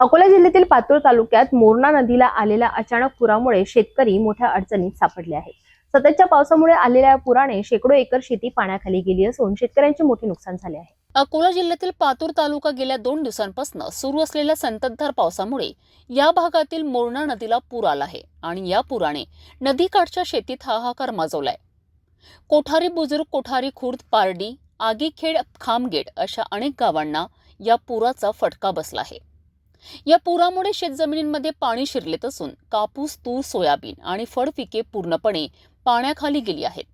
अकोला जिल्ह्यातील पातूर तालुक्यात मोरणा नदीला आलेल्या अचानक पुरामुळे शेतकरी मोठ्या अडचणीत सापडले आहेत. सततच्या पावसामुळे आलेल्या पुराने शेकडो एकर शेती पाण्याखाली गेली असून शेतकऱ्यांचे मोठे नुकसान झाले आहे. अकोला जिल्ह्यातील पातूर तालुका गेल्या दोन दिवसांपासून सुरू असलेल्या संततधार पावसामुळे या भागातील मोरणा नदीला पूर आला आहे आणि या पुराने नदीकाठच्या शेतीत हाहाकार माजवलाय. कोठारी बुजुर्ग कोठारी खुर्द पारडी आगीखेड खामगेड अशा अनेक गावांना या पुराचा फटका बसला आहे. या पुरामुळे शेतजमिनींमध्ये पाणी शिरलेत असून कापूस तूर सोयाबीन आणि फळपिके पूर्णपणे पाण्याखाली गेली आहेत.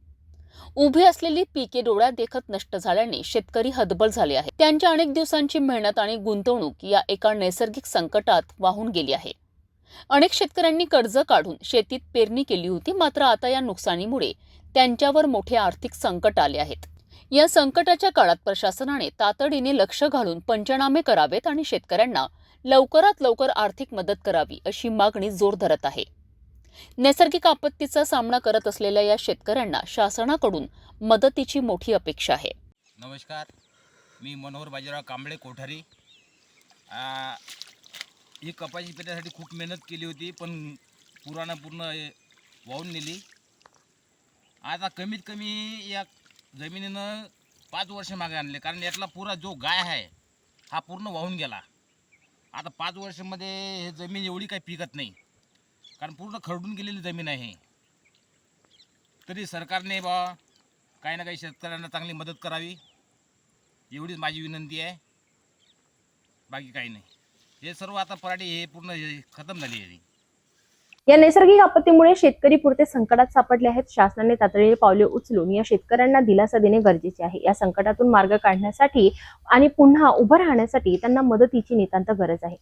उभी असलेली पिके डोळ्यात देखत नष्ट झाल्याने शेतकरी हतबल झाले आहेत. त्यांच्या अनेक दिवसांची मेहनत आणि गुंतवणूक या एका नैसर्गिक संकटात वाहून गेली आहे. अनेक शेतकऱ्यांनी कर्ज काढून शेतीत पेरणी केली होती मात्र आता या नुकसानीमुळे त्यांच्यावर मोठे आर्थिक संकट आले आहेत. या संकटाच्या काळात प्रशासनाने तातडीने लक्ष घालून पंचनामे करावेत आणि शेतकऱ्यांना लवकरात लवकर आर्थिक मदत करावी अशी मागणी जोर धरत आहे. नैसर्गिक आपत्तीचा सामना करत असलेल्या या शेतकऱ्यांना शासनाकडून मदतीची मोठी अपेक्षा आहे. नमस्कार. मी मनोहर बाजीराव कांबळे कोठारी. ही कपाशी पेरण्यासाठी खूप मेहनत केली होती पण पुराणा पूर्ण वाहून नेली. आता कमीत कमी या जमिनीनं पाच वर्ष मागे आणले कारण यातला पुरा जो गाय आहे हा पूर्ण वाहून गेला. आता पाच वर्षामध्ये हे जमीन एवढी काही पिकत नाही. कारण पूर्ण खरडून गेलेली जमीन आहे तरी सरकारने बा काही ना काही शेतकऱ्यांना चांगली मदत करावी. एवढीच माझी विनंती आहे. बाकी काही नाही. हे सर्व आता पराठी हे पूर्ण हे खतम झाली आहे. या नैसर्गिक आपत्तीमुळे शेतकरी पुरते संकटात सापडले आहेत. शासनाने तातडीने पावले उचलून या शेतकऱ्यांना दिलासा देणे गरजेचे आहे. या संकटातून मार्ग काढण्यासाठी आणि पुन्हा उभं राहण्यासाठी त्यांना मदतीची नितांत गरज आहे.